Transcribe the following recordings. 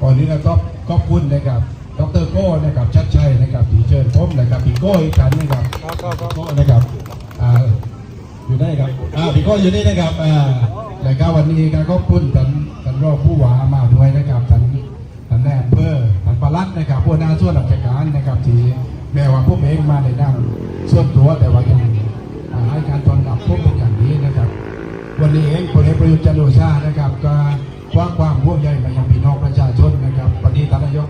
ก่อนนี้เราต้องขอบคุณนะครับดรโก้นะครับชัดชัยนะครับที่เชิญผมนะครับพี่โก้อีกครั้งนะครับโก้นะครับอ่าอยู่ได้ครับอ่าพี่โก้อยู่นี่นะครับอ่าแล้วก็วันนี้ก็ขอบคุณท่านท่านรองผู้ว่ามาด้วยนะครับท่านท่านแอำเภอท่านปลัดนะครับผู้นาส่วนราชการนะครับที่แม้ว่าพวกเองมาในนามส่วนตัวแต่ว่ายังอ่ให้การต้อนรับพวกอย่างนี้นะครับ วันนี้เองพลเอกประยุทธ์จันทร์โอชานะครับก็คว้าความห่วงใยมายังพี่น้อง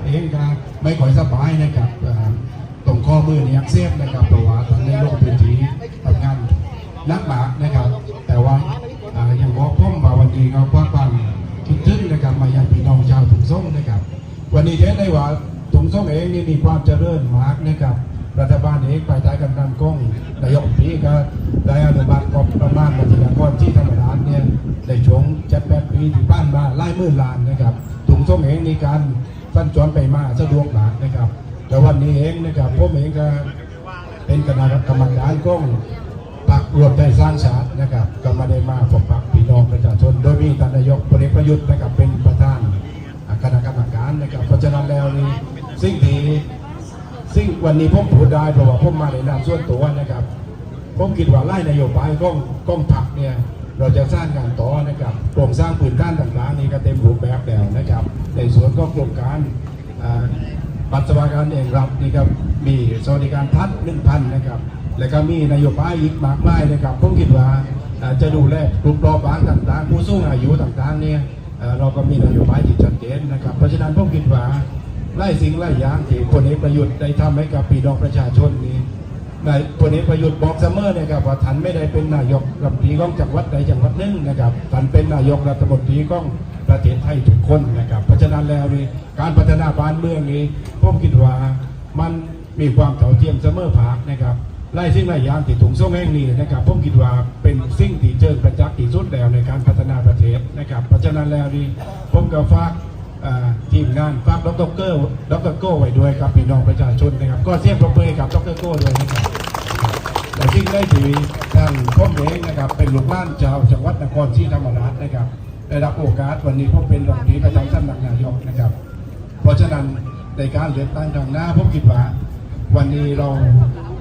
เองก็ไม่ค่อยสบายนะครับตรงข้อมือนี่อักเสบนะครับเพราะว่าท่านในโลกพื้นที่ทำงานนักหนานะครับ แต่ว่าอย่างบอกพ่อมาวันนี้ก็คว้างความคิดถึงนะครับมายังพี่น้องชาวถุงส่งนะครับ วันนี้เห็นได้ว่าถุงส่งเองนี่มีความเจริญมากนะครับรัฐบาลเองภายใต้การนำกล้องนายกปีก็ได้อนุมัติงประมาณมาถึงก้อนที่ธรรมดาเนี่ยในช่วงเจ็ดแปดปีที่ผ่านมาไล่มื่นลานนะครับถุงส้มเองมีการ สั้นจรไปมาสะดวกหลากนะครับ แต่วันนี้เองนะครับผมเองก็เป็นคณะกรรมการกล้องปักรวมไทยสร้างชาตินะครับ ก็มาได้มาพบปะพี่น้องประชาชน โดยมีท่านนายกพลเอกประยุทธ์นะครับเป็นประธานคณะกรรมการนะครับ เพราะฉะนั้นแล้วนี่สิ่งที่ซึ่งวันนี้ผมพูดได้เพราะว่าผมมาในนามส่วนตัวนะครับ ผมคิดว่าไล่นโยบายก้องก้องผักเนี่ย เราจะสร้างงานต่อนะครับโครงสร้างพื้นด้านต่างๆ นี่ก็เต็มรูปแบบแล้วนะครับ ในส่วนของโครงการอ่าปัสสาวะการเองรับนี่ครับมีสวัสดิการพัดหนึ่งพันนะครับ แล้วก็มีนโยบายอีกมากมายนะครับผมคิดว่าอ่าจะดูแลกลุ่มเปราะบางต่างๆ ผู้สูงอายุต่างๆเนี่ยเราก็มีนโยบายที่ชัดเจนนะครับ เพราะฉะนั้นผมคิดว่าไล่สิ่งไล่อย่างที่พลเอกประยุทธ์ได้ทำให้กับพี่น้องประชาชนนี้ นายพลเอกประยุทธ์บอกเสมอนะครับว่าท่านไม่ได้เป็นนายกรัฐมนตรีของจังหวัดใดจังหวัดหนึ่งนะครับท่านเป็นนายกรัฐมนตรีของประเทศไทยทุกคนนะครับเพราะฉะนั้นแล้วนี่การพัฒนาบ้านเมืองนี้ผมคิดว่ามันมีความเท่าเทียมเสมอภาคนะครับไล่สิ่งไล่อย่างที่ถุงส่งแห่งนี้นะครับผมคิดว่าเป็นสิ่งที่เจิญประจักษ์ที่สุดแล้วในการพัฒนาประเทศนะครับเพราะฉะนั้นแล้วนี่ผมก็ฝากอ่า ทีมงานฝากดรเกอร์ดรโก้ไว้ด้วยครับพี่น้องประชาชนนะครับ ก็เสียงปรบมือกับดรโก้ด้วยนะครับและที่ได้ทีท่านพ่อเองนะครับ เป็นลูกหล้านชาวจังหวัดนครศรีธรรมราชนะครับได้รับโอกาสวันนี้ผมเป็นรัฐมนตรีประจำสำนักนายกนะครับ เพราะฉะนั้นในการเลือกตั้งครั้งหน้าผมคิดว่าวันนี้เรา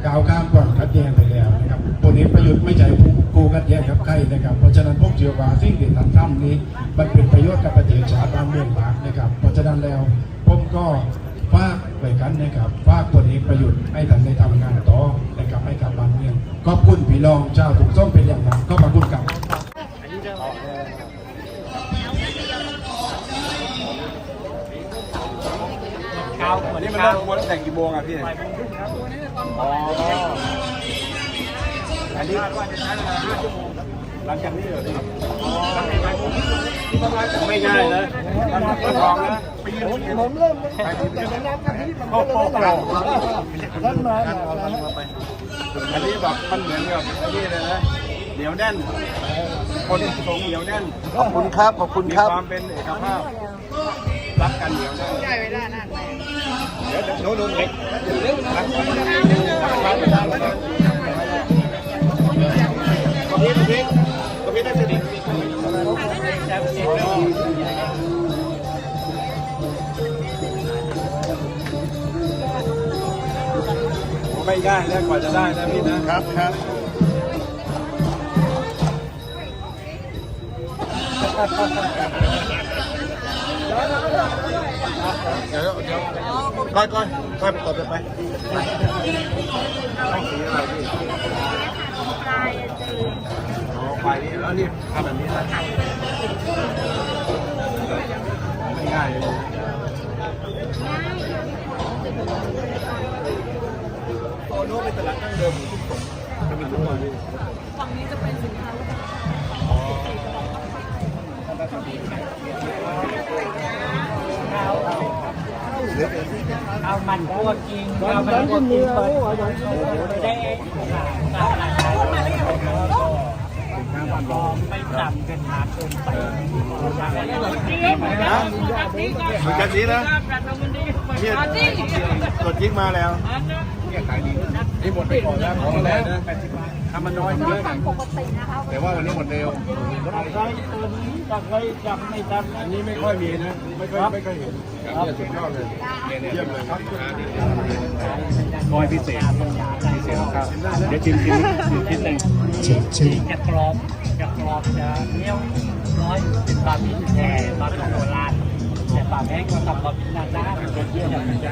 ก้าวข้ามความขัดแย้งไปแล้วนะครับพลเอกประยุทธ์ไม่ใช่ผู้ กู้ขัดแย้งกับใครนะครับ เพราะฉะนั้นผมเชื่อว่าสิ่งที่ท่านทำนี้ มันเป็นประโยชน์กับประเทศชาติบ้านเมืองมากนะครับ เพราะฉะนั้นแล้วผมก็ฝากไปกันนะครับฝากพลเอกประโยุทธ์ให้ท่านได้ทำงานต่อนะครับให้กับบ้านเมืองขอบคุณพี่น้องชาวถูกส้มเป็นอย่างมากขอบพระคุณครับวันนี้มันเริ่มวนตั้งแต่งกี่โมงอะพี่อ๋อ อันนี้หลังจากนี้เหรอพี่ไม่ง่ายนะมันก็ทองนะผมเริ่มไปถึงจะนับกันที่มันก็เริ่มต่างท่นมาอันนี้แบบมันเหมือนกับนนี้เลยนะเหนียวแน่น คนทรงเหนียวแน่นขอบคุณครับขอบคุณครับความเป็นเอกภาพรักกันเหนียวแน่นใช่เวลานั่นเดี๋ยวโน้นเล็กรักกันรักกันรั ไม่ง่ายนะกว่าจะได้นะพี่นะครับครับเดี๋ยวเดี๋ยวก้อยก้อยก้อยไปตบเลยไปต้องสีอะไรพี่อ๋อไปนี่แล้วนี่ทำแบบนี้นะ มันคั่วกินเอามันคั่วกินเปิดได้ไม่ต่ำกันมากเกินไปเหมือนกันนี้นะเนี่ยตัวจริงมาแล้ว นี่หมดไปก่อนแล้วของอะไรนะทำมันน้อยเยอะแต่ว่าวันนี้หมดเร็วตะไคร้ตัวนี้ตะไคร้จำไม่ทันอันนี้ไม่ค่อยมีนะไม่ค่อยไม่ค่อยเห็นครับสุดยอดเลยเยี่ยมเลยครับก้อยพิเศษพิเศษครับเดี๋ยวชิมชิมชิมชิ้นหนึ่งชิมชิมจะกรอบจะกรอบจะเหนียวน้อยเป็นปลาพิแท้ปลาของโบราณแต่ปลาแห้งก็ทำปลาพินาหน้าเป็นเยี่ยมมันจะ